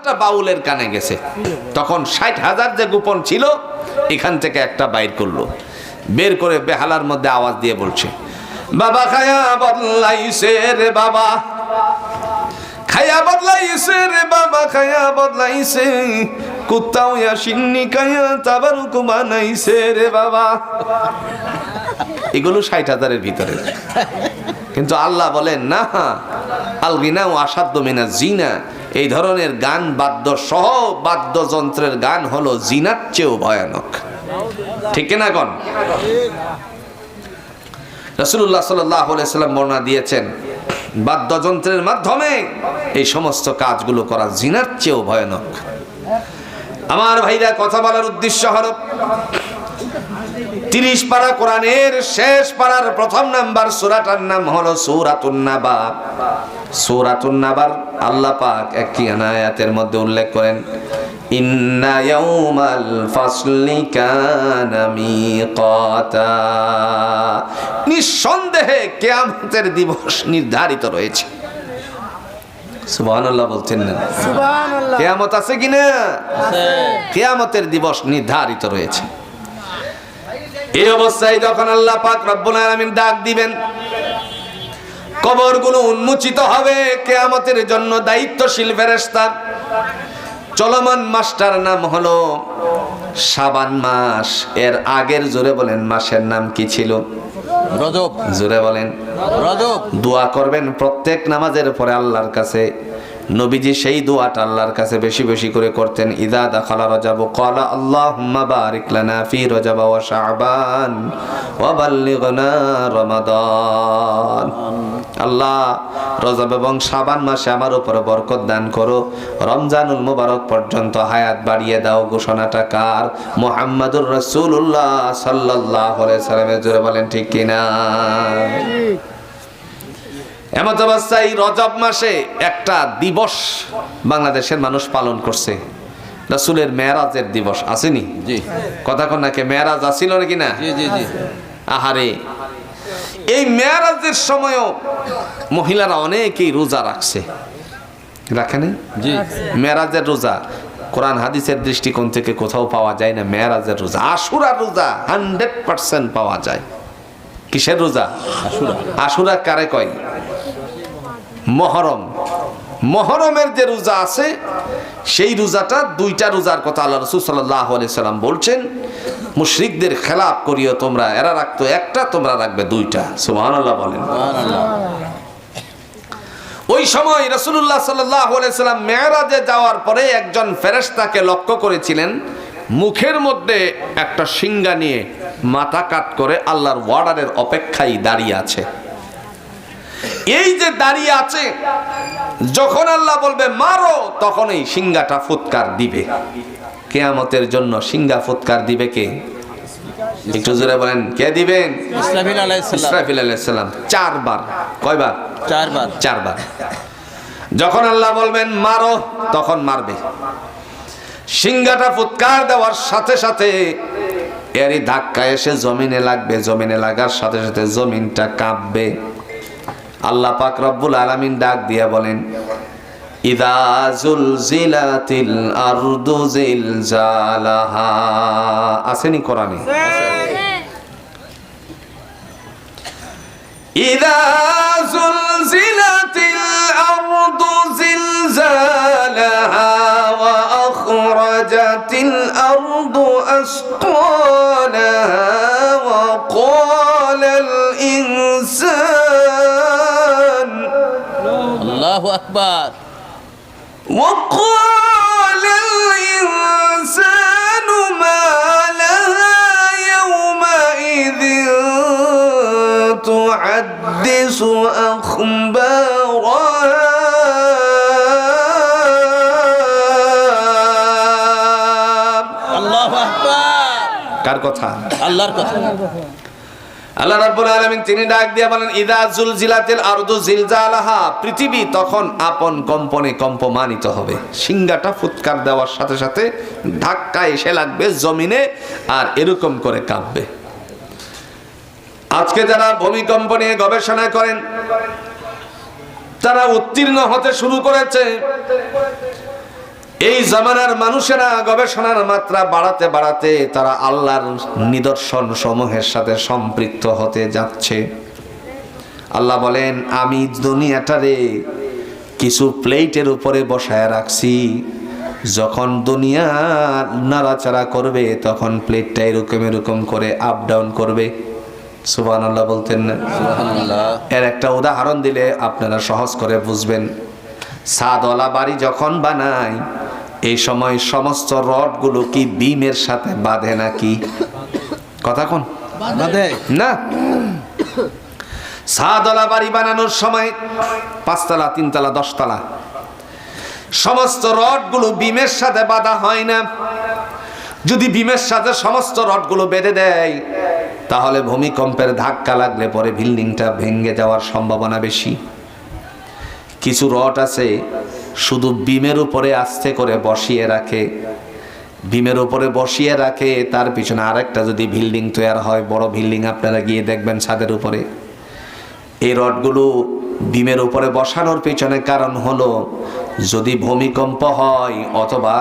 একটা বাউলের কানে গেছে। তখন ষাট হাজার যে গোপন ছিল, এখান থেকে একটা বাইর করল। বের করে বেহালার মধ্যে আওয়াজ দিয়ে বলছে, বাবা, খায়া বদলাইছে রে বাবা। খায়া বদলাইছে রে বাবা, খায়া বদলাইছে। কুত্তাও সিন্নি খায়া তাবারুক বানাইছে রে বাবা। এগুলো ষাট হাজারের ভিতরে। কিন্তু আল্লাহ বলেন, না আলগিনা ও আসাধ্য মিনা জিনা। এই ধরনের গান বাদ্য সহ বাদ্যযন্ত্রের গান হলো জিনার চেয়েও ভয়ানক। ঠিক না কন? রসুল্লাহ সাল্লাম বর্ণনা দিয়েছেন, বাদ্যযন্ত্রের মাধ্যমে এই সমস্ত কাজগুলো করা জিনার চেয়েও ভয়ানক। আমার ভাইরা, কথা বলার উদ্দেশ্য হলো তিরিশ পারা কোরআনের শেষ পারার প্রথম নাম্বার সুরাটার নাম হলো সূরাতুন্নাবা সূরাতুন্নাবার আল্লাহ পাক একটি আয়াতের মধ্যে উল্লেখ করেন ইন্না ইয়াউমাল ফাসলি কানা মিকাতা। নিঃসন্দেহে কিয়ামতের দিবস নির্ধারিত রয়েছে। সুবহানাল্লাহ বলছেন না? সুবহানাল্লাহ। কিয়ামত আছে কিনা? কিয়ামতের দিবস নির্ধারিত রয়েছে। এই অবস্থায় যখন আল্লাহ পাক রব্বুল আলামিন ডাক দিবেন। কবরগুলো উন্মোচিত হবে কেয়ামতের জন্য দায়িত্বশীল ফেরেশতা। চলমান মাসটার নাম হলো সাবান মাস। এর আগের জোরে বলেন মাসের নাম কি ছিল? রজব। জোরে বলেন। রজব। দোয়া করবেন প্রত্যেক নামাজের পরে আল্লাহর কাছে। নবীজি সেই দোয়াটা আল্লাহর কাছে বেশি বেশি করে করতেন, ইদা দাখালা রজাব, ক্বালা আল্লাহুম্মা বারিক লানা ফি রজব ওয়া শাবান ওয়া বাল্লিগনা রমাদান। আল্লাহ রজব এবং শাবান মাসে আমার উপরে বরকত দান করো। রমজানুল মুবারক পর্যন্ত হায়াত বাড়িয়ে দাও। ঘোষণাটা কার? মুহাম্মাদুর রাসূলুল্লাহ সাল্লাল্লাহু আলাইহি সাল্লামের জোরে বলেন, ঠিক কিনা? এমত অবস্থায় রজব মাসে একটা দিবস বাংলাদেশের মানুষ পালন করছে। রাসূলের মেয়ারাজের দিবস আসেনি? জি। কথা কন নাকি মেয়ারাজ আসিল নাকি না? জি জি জি। আহারে। এই মেয়ারাজের সময়ও মহিলারা অনেকেই রোজা রাখছে। রাখেনি জি। মেয়ারাজের রোজা কোরআন হাদিসের দৃষ্টিকোণ থেকে কোথাও পাওয়া যায় না মেয়ারাজের রোজা। আশুরার রোজা হান্ড্রেড পার্সেন্ট পাওয়া যায়। কিসের রোজা? আশুরা। আশুরা কারে কয়? মহরম। মহরমের যে রোজা আছে, সেই রোজাটা দুইটা রোজার কথা আল্লাহ রসুল সাল্লাহ সাল্লাম বলছেন, মুশরিকদের খেলাপ করিও তোমরা, এরা রাখতো একটা, তোমরা রাখবে দুইটা। সুবহান আল্লাহ বলেন ওই সময় রসুল্লাহ সাল্লাম মেয়েরাজে যাওয়ার পরে একজন ফেরেশতাকে লক্ষ্য করেছিলেন, মুখের মধ্যে একটা সিঙ্গা নিয়ে মাথা কাট করে আল্লাহর ওয়ার্ডারের অপেক্ষায় দাঁড়িয়ে আছে। এই যে দাঁড়িয়ে আছে যখন আল্লাহ বলবে মারো তখন এই সিঙ্গাটা ফুৎকার দিবে। কেয়ামতের জন্য সিংহা ফুৎকার দিবে কে? একটু জোরে বলেন কে দিবেন? আলাইসাল্লাম চারবার। কয়বার? চারবার। চারবার। যখন আল্লাহ বলবেন মারো তখন মারবে। সিংহাটা ফুৎকার দেওয়ার সাথে সাথে এরই ধাক্কা এসে জমিনে লাগবে। জমিনে লাগার সাথে সাথে জমিনটা কাঁপবে। আল্লাহ পাক রব্বুল আলামিন ডাক দিয়া বলেন ইদা জুলজিলাতিল আরদু জিলজালাহা। আসেনি কোরআনে? ইদা জুলজিলাতিল আরদু জিলজালাহা ওয়া আখরাজাতিল আরদু আসকালাহা। আল্লাহু আকবার وقال الإنسان ما لها يومئذ تحدث أخبارها আল্লাহু আকবার কার কথা আল্লাহর কথা আল্লাহ রাব্বুল আলামিন তিনি ডাক দিয়া বলেন, ইদা জুলজিলাতিল আরদু জিলজালাহা। পৃথিবী তখন আপন কম্পনে কম্পমানিত হবে। সিংহাটা ফুৎকার দেওয়ার সাথে সাথে ধাক্কা এসে লাগবে জমিনে আর এরকম করে কাঁপবে। আজকে যারা ভূমিকম্প নিয়ে গবেষণা করেন, তারা উত্তীর্ণ হতে শুরু করেছে। এই জামানার মানুষেরা গবেষণার মাত্রা বাড়াতে বাড়াতে তারা আল্লাহর নিদর্শন সমূহের সাথে সম্পৃক্ত হতে যাচ্ছে। আল্লাহ বলেন আমি দুনিয়াটারে কিছু প্লেটের উপরে বসায় রাখছি। যখন দুনিয়া নাড়াচাড়া করবে তখন প্লেটটা এরকম এরকম করে আপ ডাউন করবে। সুবান আল্লাহ বলতেন না? এর একটা উদাহরণ দিলে আপনারা সহজ করে বুঝবেন। সাদওয়ালা বাড়ি যখন বানায় এই সময় সমস্ত রডগুলো কি বিমের সাথে বাঁধে নাকি? কথা কোন? বাদে না। সাদওয়ালা বাড়ি বানানোর সময় পাঁচতলা তিনতলা দশতলা। সমস্ত রডগুলো বিমের সাথে বাঁধা হয় না। যদি বিমের সাথে সমস্ত রডগুলো বেঁধে দেয় তাহলে ভূমিকম্পের ধাক্কা লাগলে পরে বিল্ডিংটা ভেঙে যাওয়ার সম্ভাবনা বেশি। কিছু রড আছে শুধু বিমের উপরে আস্তে করে বসিয়ে রাখে। বিমের উপরে বসিয়ে রাখে, তার পিছনে আরেকটা যদি বিল্ডিং তৈরি হয়, বড় বিল্ডিং, আপনারা গিয়ে দেখবেন ছাদের উপরে। এই রডগুলো বিমের উপরে বসানোর পেছনে কারণ হলো, যদি ভূমিকম্প হয় অথবা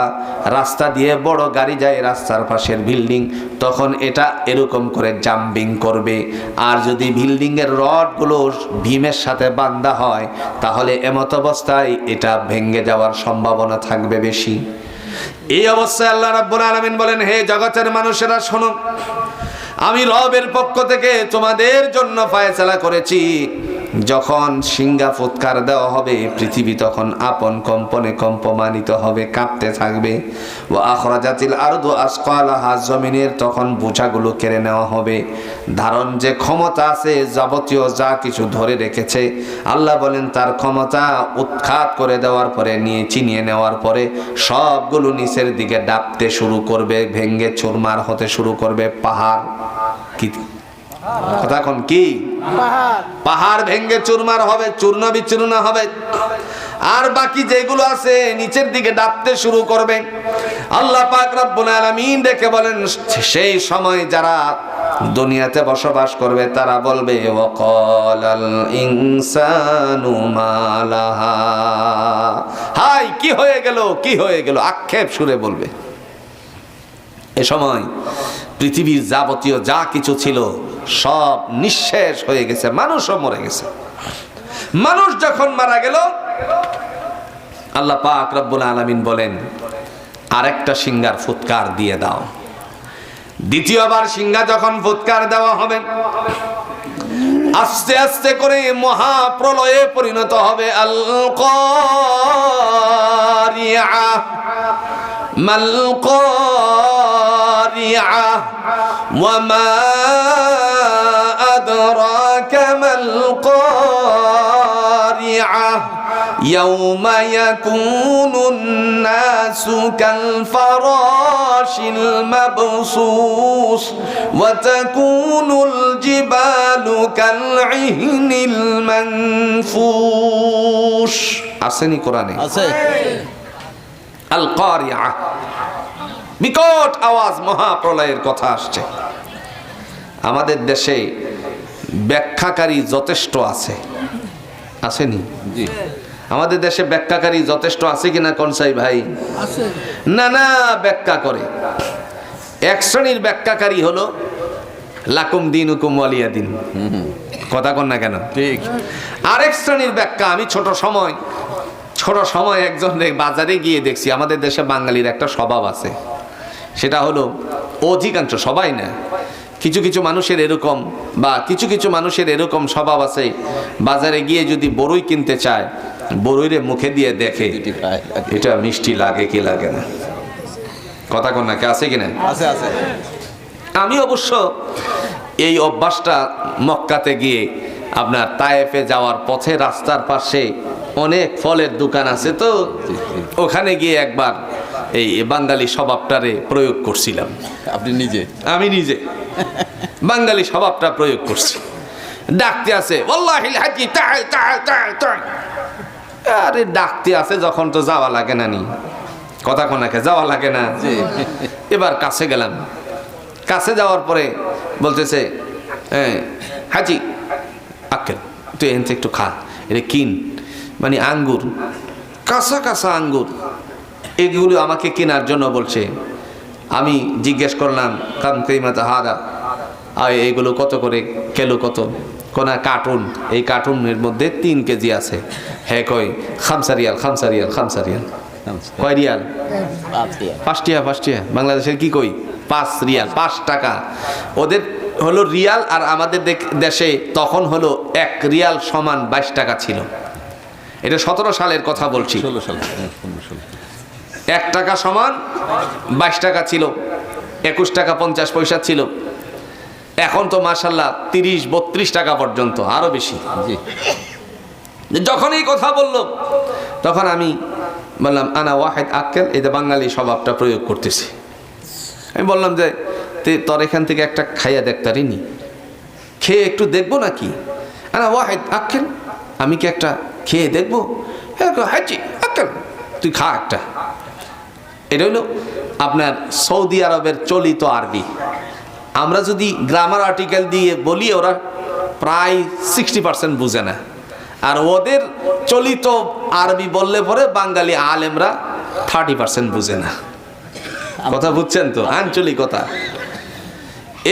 রাস্তা দিয়ে বড় গাড়ি যায় রাস্তার পাশের বিল্ডিং, তখন এটা এরকম করে জাম্পিং করবে। আর যদি বিল্ডিং এর রডগুলো ভীমের সাথে বান্ধা হয়, তাহলে এমত অবস্থায় এটা ভেঙে যাওয়ার সম্ভাবনা থাকবে বেশি। এই অবস্থায় আল্লাহ রাব্বুল আলামিন বলেন, হে জগতের মানুষেরা, শোনো, আমি রবের পক্ষ থেকে তোমাদের জন্য ফায়সালা করেছি। যখন সিঙ্গা ফুৎকার দেওয়া হবে, পৃথিবী তখন আপন কম্পনে কম্পমানিত হবে, কাঁপতে থাকবে। ও আখরাজাতিল আরদু আসকালাহা, জমিনের তখন বোঝাগুলো কেড়ে নেওয়া হবে। ধারণ যে ক্ষমতা আছে, যাবতীয় যা কিছু ধরে রেখেছে, আল্লাহ বলেন, তার ক্ষমতা উৎখাত করে দেওয়ার পরে, নিয়ে চিনিয়ে নেওয়ার পরে, সবগুলো নিচের দিকে ডাবতে শুরু করবে, ভেঙ্গে চুরমার হতে শুরু করবে, পাহাড়, কি কথা এখন কি? পাহাড়। ভেঙ্গে চুরমার হবে চূর্ণ বিচূর্ণ হবে। আর বাকি যেগুলো আছে নিচের দিকে ডাবতে শুরু করবে। আল্লাহ পাক রব্বুল আলামিন দেখে বলেন সেই সময় যারা দুনিয়াতে বসবাস করবে তারা বলবে ওয়াকালাল ইনসানু মালাহা। হাই কি হয়ে গেল কি হয়ে গেল? আক্ষেপ সুরে বলবে। এ সময় পৃথিবীর যাবতীয় যা কিছু ছিল সব নিঃশেষ হয়ে গেছে, মানুষও মরে গেছে। মানুষ যখন মারা গেল, আল্লাহ পাক রব্বুল আলামিন বলেন, আরেকটা সিঙ্গার ফুৎকার দিয়ে দাও। দ্বিতীয়বার সিঙ্গা যখন ফুৎকার দেওয়া হবে, আস্তে আস্তে করে মহাপ্রলয়ে পরিণত হবে আল ما القارعة وما أدراك ما القارعة يوم يكون الناس كالفراش المبصوص وتكون الجبال كالعهن المنفوش. أسني قرآني أسني আল কারিয়া বিকট আওয়াজ মহাপ্রলয়ের কথা আসছে। আমাদের দেশে ব্যাখ্যাকারী যথেষ্ট আছে। আসেনি? জি। আমাদের দেশে ব্যাখ্যাকারী যথেষ্ট আছে কিনা কনসাই ভাই? না না ব্যাখ্যা করে। এক শ্রেণির ব্যাখ্যাকারী হলো লাকুম দিন হুকুম ওয়ালিয়া দিন। কথা কন না কেন? ঠিক। আরেক শ্রেণির ব্যাখ্যা আমি ছোট সময় ছোট সময় একজন বাজারে গিয়ে দেখছি আমাদের দেশে বাঙালির একটা স্বভাব আছে। সেটা হলো অধিকাংশ সবাই না। কিছু কিছু মানুষের এরকম বা কিছু কিছু মানুষের এরকম স্বভাব আছে বাজারে গিয়ে যদি বড়ই কিনতে চায় বড়ইরে মুখে দিয়ে দেখে এটা মিষ্টি লাগে কি লাগে না? কথা কন না কে আছে কিনা? আছে আছে। আমি অবশ্য এই অভ্যাসটা মক্কাতে গিয়ে আপনার তায়েফে যাওয়ার পথে রাস্তার পাশে অনেক ফলের দোকান আছে তো। ওখানে গিয়ে একবার এই বাঙালি স্বভাবটারে প্রয়োগ করছিলাম। আপনি নিজে? আমি নিজে। বাঙালি স্বভাবটা প্রয়োগ করছি। ডাকতে আছে আরে ডাকতে আছে যখন তো যাওয়া লাগে না নি। কথা কোনাকে যাওয়া লাগে না। এবার কাছে গেলাম। কাছে যাওয়ার পরে বলতেছে হ্যাঁ হাজি আক্কেল তুই থেকে একটু খা এটা কিন। মানে আঙ্গুর কাঁচা কাঁচা আঙ্গুর। এগুলো আমাকে কেনার জন্য বলছে। আমি জিজ্ঞেস করলাম কাম কেইমাতা হারা আর এগুলো কত করে? কেলো কত? কোনা কার্টুন। এই কার্টুনের মধ্যে তিন কেজি আছে। হ্যাঁ কই? খামসারিয়াল খামসারিয়াল খামসারিয়াল কয় রিয়াল? পাঁচটিয়া পাঁচটিয়া বাংলাদেশের কি কই? পাঁচ রিয়াল পাঁচ টাকা। ওদের হলো রিয়াল আর আমাদের দেশে তখন হলো এক রিয়াল সমান বাইশ টাকা ছিল। এটা সতেরো সালের কথা বলছি। হ্যাঁ, এক টাকা সমান বাইশ টাকা ছিল একুশ টাকা পঞ্চাশ পয়সা ছিল। এখন তো মার্শাল্লাহ তিরিশ বত্রিশ টাকা পর্যন্ত আরও বেশি। যখন এই কথা বলল তখন আমি বললাম আনা ওয়াহেদ আক্কেল এই যে বাঙালি স্বভাবটা প্রয়োগ করতেছি। আমি বললাম যে তোর এখান থেকে একটা খাইয়া দেখতারি নি খেয়ে একটু দেখব নাকি? আনা ওয়াহেদ আক্কেল আমি কি একটা খেয়ে দেখব। হাজি আক্কেল তুই খা একটা। এটা হলো আপনার সৌদি আরবের চলিত আরবি। আমরা যদি গ্রামার আর্টিকেল দিয়ে বলি, ওরা প্রায় সিক্সটি পার্সেন্ট বুঝে না। আর ওদের চলিত আরবি বললে পরে বাঙালি আলেমরা থার্টি পার্সেন্ট বুঝে না। কথা বুঝছেন তো? আঞ্চলিকতা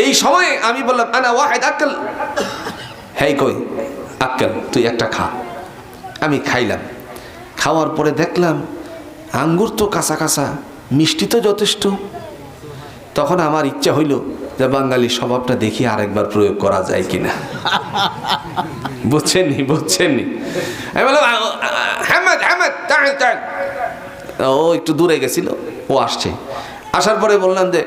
এই সময় আমি বললাম, আনা ওয়াহেদ, আক্কেল। হ্যাঁ কই, আক্কেল, তুই একটা খা। আমি খাইলাম। খাওয়ার পরে দেখলাম আঙ্গুর তো কাঁচা কাঁচা, মিষ্টি তো যথেষ্ট। তখন আমার ইচ্ছা হইল যে বাঙালি স্বভাবটা দেখি আরেকবার প্রয়োগ করা যায় কিনা। বুঝছেন নি বুঝছেন নি আমি বললাম "আ- আ- হ্যামাদ হ্যামাদ দাঁড়ান দাঁড়ান ও একটু দূরে গেছিল, ও আসছে। আসার পরে বললাম যে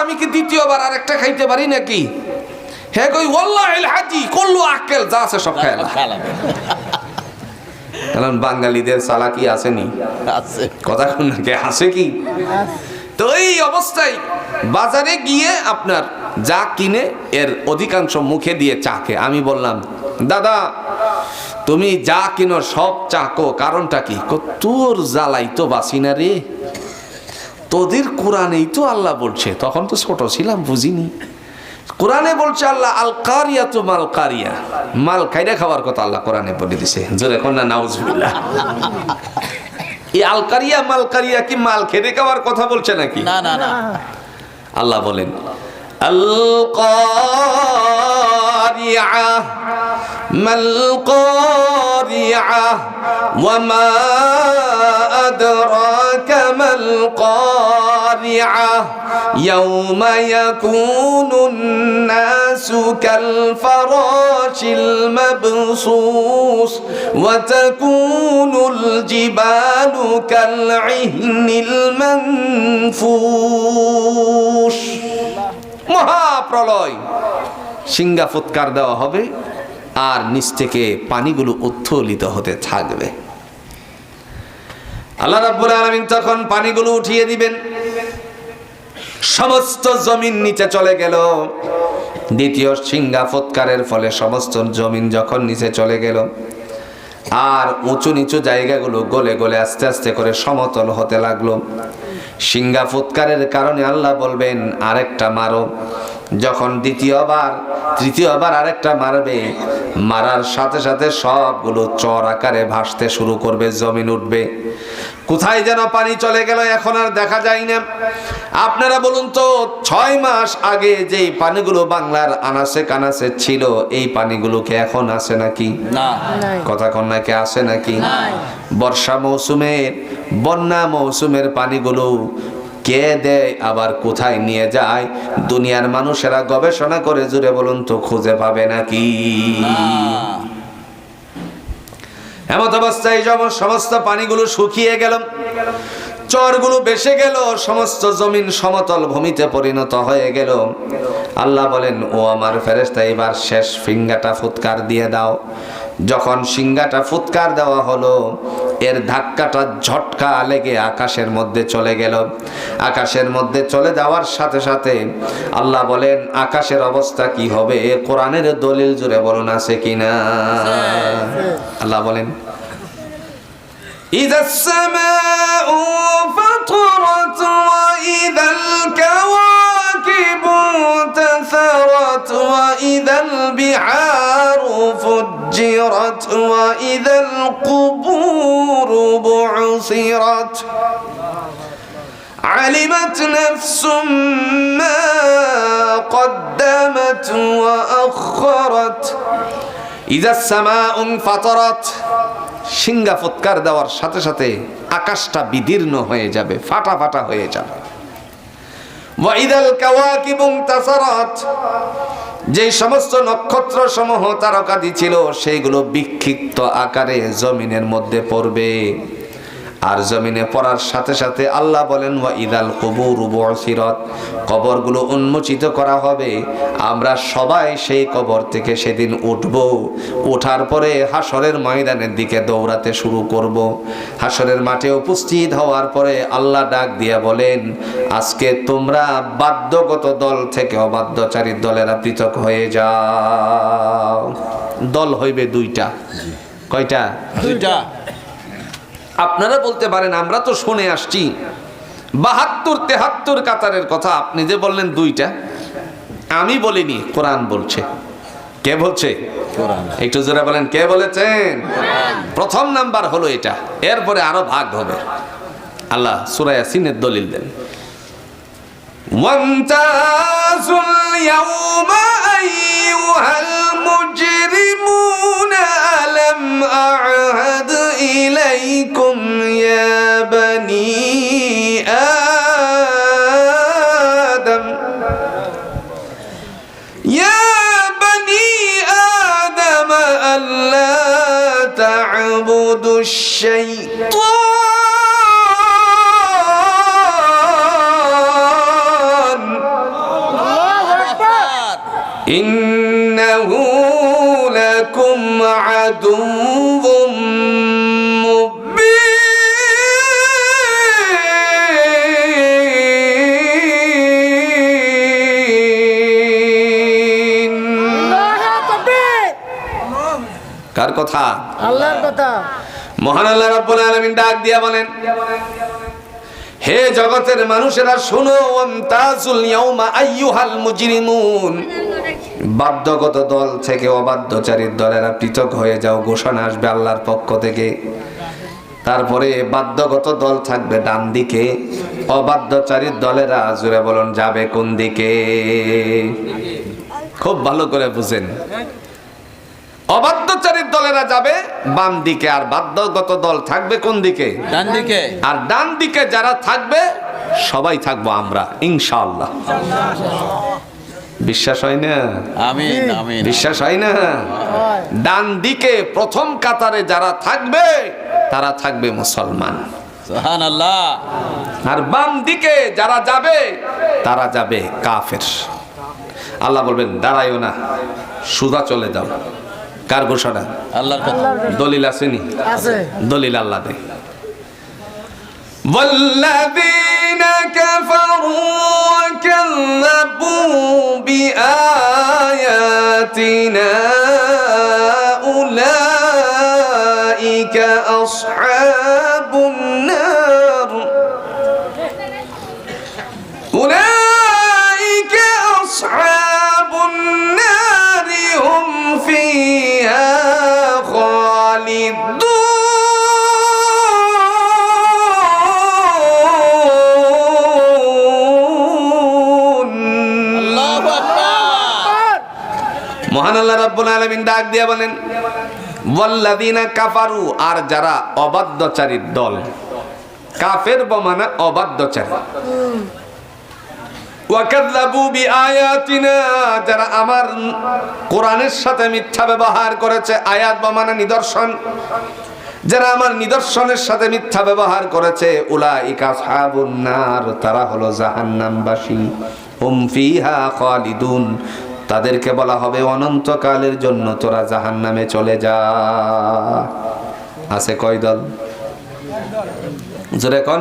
আমি কি দ্বিতীয়বার আরেকটা খাইতে পারি নাকি? হ্যাঁ কই ওয়াল্লাহ হাজি করল আক্কেল। যা আছে সব কারণ বাঙালিদের চালাকি আসেনি আছে কথা কোন নাকি আসে কি? তো এই অবস্থায় বাজারে গিয়ে আপনার যা কিনে এর অধিকাংশ মুখে দিয়ে চাকে আমি বললাম দাদা তুমি যা কিনো সব চাকো কারণটা কি? কো, তোর জ্বালাই তো বাসি না রে। তোদের কোরআনেই তো আল্লাহ বলছে। তখন তো ছোট ছিলাম বুঝিনি। কোরআনে বলছে আল্লাহ আল কারিয়া তো মাল কারিয়া মাল খাইরা খাওয়ার কথা আল্লাহ কোরআনে বলে দিছে। জোরে কন্যা নাউজবিল্লাহ। এই আলকারিয়া মালকারিয়া কি মাল খেতে খাওয়ার কথা বলছে নাকি? না না না। আল্লাহ বলেন আল ما القارعة وما أدراك ما القارعة يوم يكون الناس كالفراش المبصوص وتكون الجبال كالعهن المنفوش মহাপ্রলয় সিঙ্গা ফুৎকার দেওয়া হবে আর নিচ থেকে পানিগুলো উত্থলিত হতে থাকবে আল্লাহ রাব্বুল আলামিন তখন পানিগুলো উঠিয়ে দিবেন সমস্ত জমিন নিচে চলে গেল। দ্বিতীয় সিংহা ফৎকারের ফলে সমস্ত জমিন যখন নিচে চলে গেল, আর উঁচু নিচু জায়গাগুলো গলে গলে আস্তে আস্তে করে সমতল হতে লাগল। সিংহা ফুৎকারের কারণে আল্লাহ বলবেন, আরেকটা মারো যখন দ্বিতীয়বার তৃতীয়বার আরেকটা মারবে মারার সাথে সাথে সবগুলো চর আকারে ভাসতে শুরু করবে জমিন উঠবে। কোথায় যেন পানি চলে গেল এখন আর দেখা যায় না। আপনারা বলুন তো ছয় মাস আগে যেই পানিগুলো বাংলার আনাসে কানাসে ছিল এই পানিগুলোকে এখন আসে নাকি? না। কথা কন্যাকে আসে নাকি? বর্ষা মৌসুমের বন্যা মৌসুমের পানিগুলো কে দেয়, আবার কোথায় নিয়ে যায়? দুনিয়ার মানুষেরা গবেষণা করে জুড়ে বলুন তো খুঁজে পাবে নাকি? এমত অবস্থায় যখন সমস্ত পানিগুলো শুকিয়ে গেল। চরগুলো বেসে গেল। সমস্ত জমিন সমতল ভূমিতে পরিণত হয়ে গেল। আল্লাহ বলেন, ও আমার ফেরেস্তা এবার শেষ ফিঙ্গাটা ফুৎকার দিয়ে দাও। যখন সিঙ্গাটা ফুৎকার দেওয়া হলো এর ধাক্কাটা ঝটকা লেগে আকাশের মধ্যে চলে গেল আকাশের মধ্যে চলে যাওয়ার সাথে সাথে আল্লাহ বলেন আকাশের অবস্থা কি হবে কোরআনের দলিল জুড়ে বলুন আছে কিনা আল্লাহ বলেন إذا السماء فطرت وإذا الكواكب انتثرت وإذا البحار فجرت سيرت وإذا القبور بعثرت علمت نفس ما قدمت وأخرت إذا السماء انفطرت সিঙ্গা ফুৎকার দেওয়ার সাথে সাথে আকাশটা বিদীর্ণ হয়ে যাবে ফাটা ফাটা হয়ে যাবে যে সমস্ত নক্ষত্র সমূহ তারকাদি ছিল সেইগুলো বিক্ষিপ্ত আকারে জমিনের মধ্যে পড়বে। আর জমিনে পড়ার সাথে সাথে আল্লাহ বলেন ওয়া ইদাল কবুর সিরত কবরগুলো উন্মোচিত করা হবে। আমরা সবাই সেই কবর থেকে সেদিন উঠব। ওঠার পরে হাসরের ময়দানের দিকে দৌড়াতে শুরু করব। হাসরের মাঠে উপস্থিত হওয়ার পরে আল্লাহ ডাক দিয়া বলেন আজকে তোমরা বাধ্যগত দল থেকে অবাধ্যচারী দলেরা পৃথক হয়ে যাও। দল হইবে দুইটা। কয়টা? দুইটা। আপনারা বলতে পারেন আমরা তো শুনে আসছি। বাহাত্তর তেহাত্তর কাতারের কথা আপনি যে বললেন দুইটা আমি বলিনি কোরআন বলছে। কে বলছে? একটু জোরে বলেন কে বলেছেন? প্রথম নাম্বার হলো এটা এরপরে আরও ভাগ হবে। আল্লাহ সুরায়াসিনের দলিল দেন। ওয়ান্তাজুল ইয়াউমা আইয়ুহাল মুজরি أعهد إليكم يا بني آدم؟ يا بني آدم ألا تعبدوا الشيطان لكم عدو مبين কার কথা আল্লাহর কথা মহান আল্লাহ রাব্বুল আলামিন ডাক দিয়া বলেন হে জগতের মানুষেরা শোনো ওয়ামতাজুল ইয়াউমা আইয়ুহাল মুজরিমুন বাধ্যগত দল থেকে অবাধ্যচারীর দলেরা পৃথক হয়ে যাও ঘোষণা আসবে আল্লাহর পক্ষ থেকে। তারপরে বাধ্যগত দল থাকবে ডান দিকে অবাধ্যচারীর দলেরা জুড়ে বলুন যাবে কোন দিকে? খুব ভালো করে বুঝেন। অবাধ্যচারীর দলেরা যাবে বাম দিকে আর বাধ্যগত দল থাকবে কোন দিকে? ডান দিকে। আর ডান দিকে যারা থাকবে সবাই থাকব আমরা ইনশাআল্লাহ। বিশ্বাস হয় না? আমিন আমিন বিশ্বাস হয় না? ডান দিকে প্রথম কাতারে যারা থাকবে তারা থাকবে মুসলমান। আর বাম দিকে যারা যাবে তারা যাবে কাফের। আল্লাহ বলবেন দাঁড়াইও না সুদা চলে যাও। কার ঘোষণা? আল্লাহর কথা। দলিল আসেনি আছে। দলিল আল্লাহ দে كفروا وكذبوا بآياتنا أولئك أصحاب النار. আল্লাহ রাব্বুল আলামিন ডাক দিয়া বলেন, ওয়াল্লাযিনা কাফারু, আর যারা অবাধ্যচারীর দল। কাফের বমানা অবাধ্যচারী। যারা আমার কোরআনের সাথে মিথ্যা ব্যবহার করেছে, আয়াত বমানা নিদর্শন। যারা আমার নিদর্শনের সাথে মিথ্যা ব্যবহার করেছে, উলাইকা আসহাবুন নার, তারা হলো জাহান্নামবাসী। হুম ফিহা খালিদুন। তাদেরকে বলা হবে অনন্তকালের জন্য তোরা জাহান্নামে চলে যা। আছে কয় দল? জোরে কন?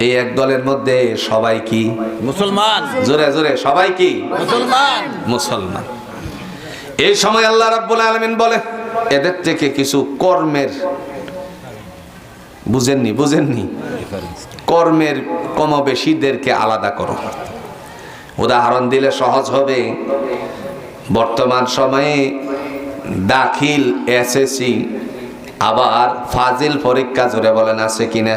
এই এক দলের মধ্যে সবাই কি? মুসলমান। জোরে জোরে সবাই কি? মুসলমান। মুসলমান। এই সময় আল্লাহ রাব্বুল আলামিন বলে এদের থেকে কিছু কর্মের বুঝেননি বুঝেননি? কর্মের কমবেশিদেরকে আলাদা করো। উদাহরণ দিলে সহজ হবে। বর্তমান সময়ে দাখিল এসএসসি, আবার ফাজিল পরীক্ষা জুড়ে বলেন আছে কিনা?